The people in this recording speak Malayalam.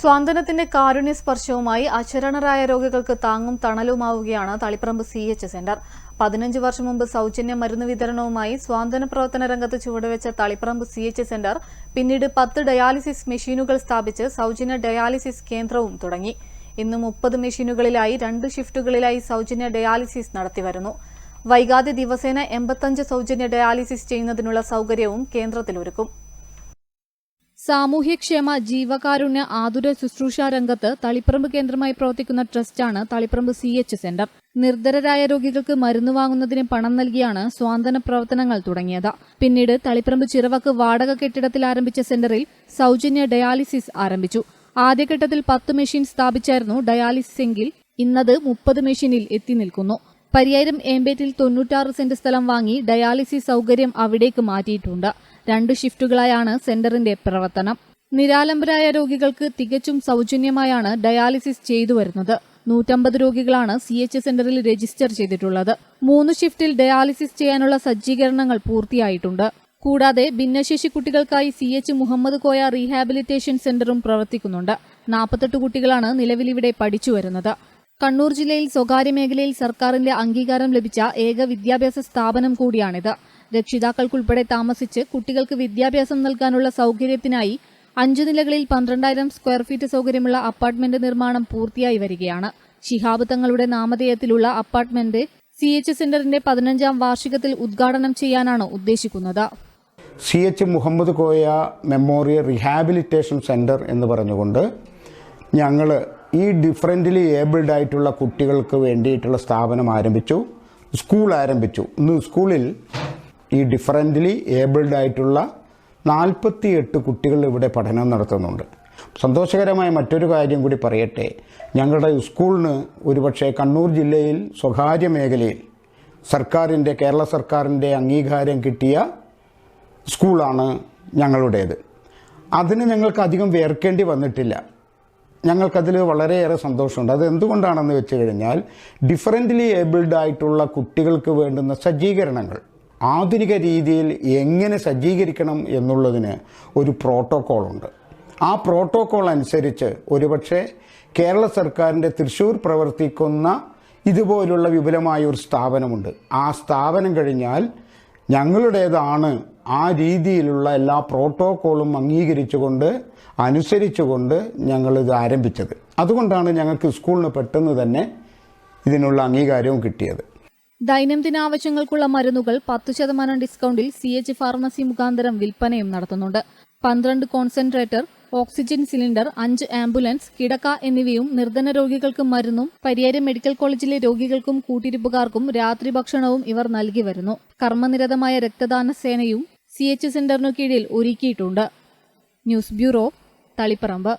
സ്വാന്തനത്തിന്റെ കാരുണ്യ സ്പർശവുമായി അചരണരായ രോഗികൾക്ക് താങ്ങും തണലുമാവുകയാണ് തളിപ്പറമ്പ് സി എച്ച് സെന്റർ. പതിനഞ്ച് വർഷം മുമ്പ് സൗജന്യ മരുന്ന് വിതരണവുമായി സ്വാന്തന പ്രവർത്തന രംഗത്ത് ചുവടുവെച്ച തളിപ്പറമ്പ് സി എച്ച് സെന്റർ പിന്നീട് പത്ത് ഡയാലിസിസ് മെഷീനുകൾ സ്ഥാപിച്ച് സൗജന്യ ഡയാലിസിസ് കേന്ദ്രവും തുടങ്ങി. ഇന്ന് മുപ്പത് മെഷീനുകളിലായി രണ്ട് ഷിഫ്റ്റുകളിലായി സൗജന്യ ഡയാലിസിസ് നടത്തിവരുന്നു വൈകാതെ ദിവസേന എൺപത്തഞ്ച് സൗജന്യ ഡയാലിസിസ് ചെയ്യുന്നതിനുള്ള സൗകര്യവും കേന്ദ്രത്തിലൊരുക്കും സാമൂഹ്യക്ഷേമ ജീവകാരുണ്യ ആതുര ശുശ്രൂഷ രംഗത്ത് തളിപ്പറമ്പ് കേന്ദ്രമായി പ്രവർത്തിക്കുന്ന ട്രസ്റ്റാണ് തളിപ്പറമ്പ് സി എച്ച് സെന്റർ. നിർധരരായ രോഗികൾക്ക് മരുന്ന് വാങ്ങുന്നതിന് പണം നൽകിയാണ് സ്വാന്തന പ്രവർത്തനങ്ങൾ തുടങ്ങിയത്. പിന്നീട് തളിപ്പറമ്പ് ചിറവക്ക് വാടക കെട്ടിടത്തിൽ ആരംഭിച്ച സെന്ററിൽ സൗജന്യ ഡയാലിസിസ് ആരംഭിച്ചു. ആദ്യഘട്ടത്തിൽ പത്ത് മെഷീൻ സ്ഥാപിച്ചായിരുന്നു ഡയാലിസിസ് എങ്കിൽ ഇന്നത് മുപ്പത് മെഷീനിൽ എത്തി നിൽക്കുന്നു. പരിയാരം ഏമ്പേറ്റിൽ തൊണ്ണൂറ്റാറ് സെന്റ് സ്ഥലം വാങ്ങി ഡയാലിസിസ് സൗകര്യം അവിടേക്ക് മാറ്റിയിട്ടുണ്ട്. രണ്ട് ഷിഫ്റ്റുകളായാണ് സെന്ററിന്റെ പ്രവർത്തനം. നിരാലംബരായ രോഗികൾക്ക് തികച്ചും സൗജന്യമായാണ് ഡയാലിസിസ് ചെയ്തു വരുന്നത്. നൂറ്റമ്പത് രോഗികളാണ് സി എച്ച് സെന്ററിൽ രജിസ്റ്റർ ചെയ്തിട്ടുള്ളത്. മൂന്ന് ഷിഫ്റ്റിൽ ഡയാലിസിസ് ചെയ്യാനുള്ള സജ്ജീകരണങ്ങൾ പൂർത്തിയായിട്ടുണ്ട്. കൂടാതെ ഭിന്നശേഷി കുട്ടികൾക്കായി C H Muhammad Koya rehabilitation സെന്ററും പ്രവർത്തിക്കുന്നുണ്ട്. നാൽപ്പത്തെട്ട് കുട്ടികളാണ് നിലവിലിവിടെ പഠിച്ചു വരുന്നത്. കണ്ണൂർ ജില്ലയിൽ സ്വകാര്യ മേഖലയിൽ സർക്കാരിന്റെ അംഗീകാരം ലഭിച്ച ഏക വിദ്യാഭ്യാസ സ്ഥാപനം കൂടിയാണിത്. രക്ഷിതാക്കൾക്കുൾപ്പെടെ താമസിച്ച് കുട്ടികൾക്ക് വിദ്യാഭ്യാസം നൽകാനുള്ള സൗകര്യത്തിനായി അഞ്ചു നിലകളിൽ പന്ത്രണ്ടായിരം സ്ക്വയർ ഫീറ്റ് സൗകര്യമുള്ള അപ്പാർട്ട്മെന്റ് നിർമ്മാണം പൂർത്തിയായി വരികയാണ്. ശിഹാബ് തങ്ങളുടെ നാമധേയത്തിലുള്ള അപ്പാർട്ട്മെന്റ് സി എച്ച് സെന്ററിന്റെ പതിനഞ്ചാം വാർഷികത്തിൽ ഉദ്ഘാടനം ചെയ്യാനാണ് ഉദ്ദേശിക്കുന്നത്. C H Muhammad Koya memorial rehabilitation centre എന്ന് പറഞ്ഞുകൊണ്ട് ഞങ്ങൾ ഈ ഡിഫറെന്റ്ലി ഏബിൾഡ് ആയിട്ടുള്ള കുട്ടികൾക്ക് വേണ്ടിയിട്ടുള്ള സ്ഥാപനം ആരംഭിച്ചു സ്കൂൾ ആരംഭിച്ചു. ഇന്ന് സ്കൂളിൽ ഈ ഡിഫറെന്റ്ലി ഏബിൾഡ് ആയിട്ടുള്ള നാൽപ്പത്തി എട്ട് കുട്ടികൾ ഇവിടെ പഠനം നടത്തുന്നുണ്ട്. സന്തോഷകരമായ മറ്റൊരു കാര്യം കൂടി പറയട്ടെ. ഞങ്ങളുടെ സ്കൂളിന് ഒരുപക്ഷെ കണ്ണൂർ ജില്ലയിൽ സ്വകാര്യ മേഖലയിൽ സർക്കാരിന്റെ കേരള സർക്കാരിന്റെ അംഗീകാരം കിട്ടിയ സ്കൂളാണ് ഞങ്ങളുടേത്. അതിന് ഞങ്ങൾക്ക് അധികം വേർക്കേണ്ടി വന്നിട്ടില്ല. ഞങ്ങൾക്കതിൽ വളരെയേറെ സന്തോഷമുണ്ട്. അത് എന്തുകൊണ്ടാണെന്ന് വെച്ച് കഴിഞ്ഞാൽ ഡിഫറെന്റ്ലി ഏബിൾഡ് ആയിട്ടുള്ള കുട്ടികൾക്ക് വേണ്ടുന്ന സജ്ജീകരണങ്ങൾ ആധുനിക രീതിയിൽ എങ്ങനെ സജ്ജീകരിക്കണം എന്നുള്ളതിന് ഒരു പ്രോട്ടോക്കോളുണ്ട്. ആ പ്രോട്ടോക്കോൾ അനുസരിച്ച് ഒരുപക്ഷെ കേരള സർക്കാരിന്റെ തൃശ്ശൂർ പ്രവർത്തിക്കുന്ന ഇതുപോലുള്ള വിപുലമായ ഒരു സ്ഥാപനമുണ്ട്. ആ സ്ഥാപനം കഴിഞ്ഞാൽ ഞങ്ങളുടേതാണ് ആ രീതിയിലുള്ള എല്ലാ പ്രോട്ടോക്കോളും അംഗീകരിച്ചുകൊണ്ട് അനുസരിച്ചുകൊണ്ട് ഞങ്ങളിത് ആരംഭിച്ചത്. അതുകൊണ്ടാണ് ഞങ്ങൾക്ക് സ്കൂളിന് പെട്ടെന്ന് തന്നെ ഇതിനുള്ള അംഗീകാരവും കിട്ടിയത്. ദൈനംദിന ആവശ്യങ്ങൾക്കുള്ള മരുന്നുകൾ പത്ത് ശതമാനം ഡിസ്കൗണ്ടിൽ സി എച്ച് ഫാർമസി മുഖാന്തരം വിൽപ്പനയും നടത്തുന്നുണ്ട്. പന്ത്രണ്ട് കോൺസെൻട്രേറ്റർ ഓക്സിജൻ സിലിണ്ടർ അഞ്ച് ആംബുലൻസ് കിടക്ക എന്നിവയും നിർധന രോഗികൾക്കും മരുന്നും പരിയാരം മെഡിക്കൽ കോളേജിലെ രോഗികൾക്കും കൂട്ടിരിപ്പുകാർക്കും രാത്രി ഭക്ഷണവും ഇവർ നൽകി വരുന്നു. കർമ്മനിരതമായ രക്തദാന സേനയും സി എച്ച് സെന്ററിനു കീഴിൽ ഒരുക്കിയിട്ടുണ്ട്. News bureau Taliparamba.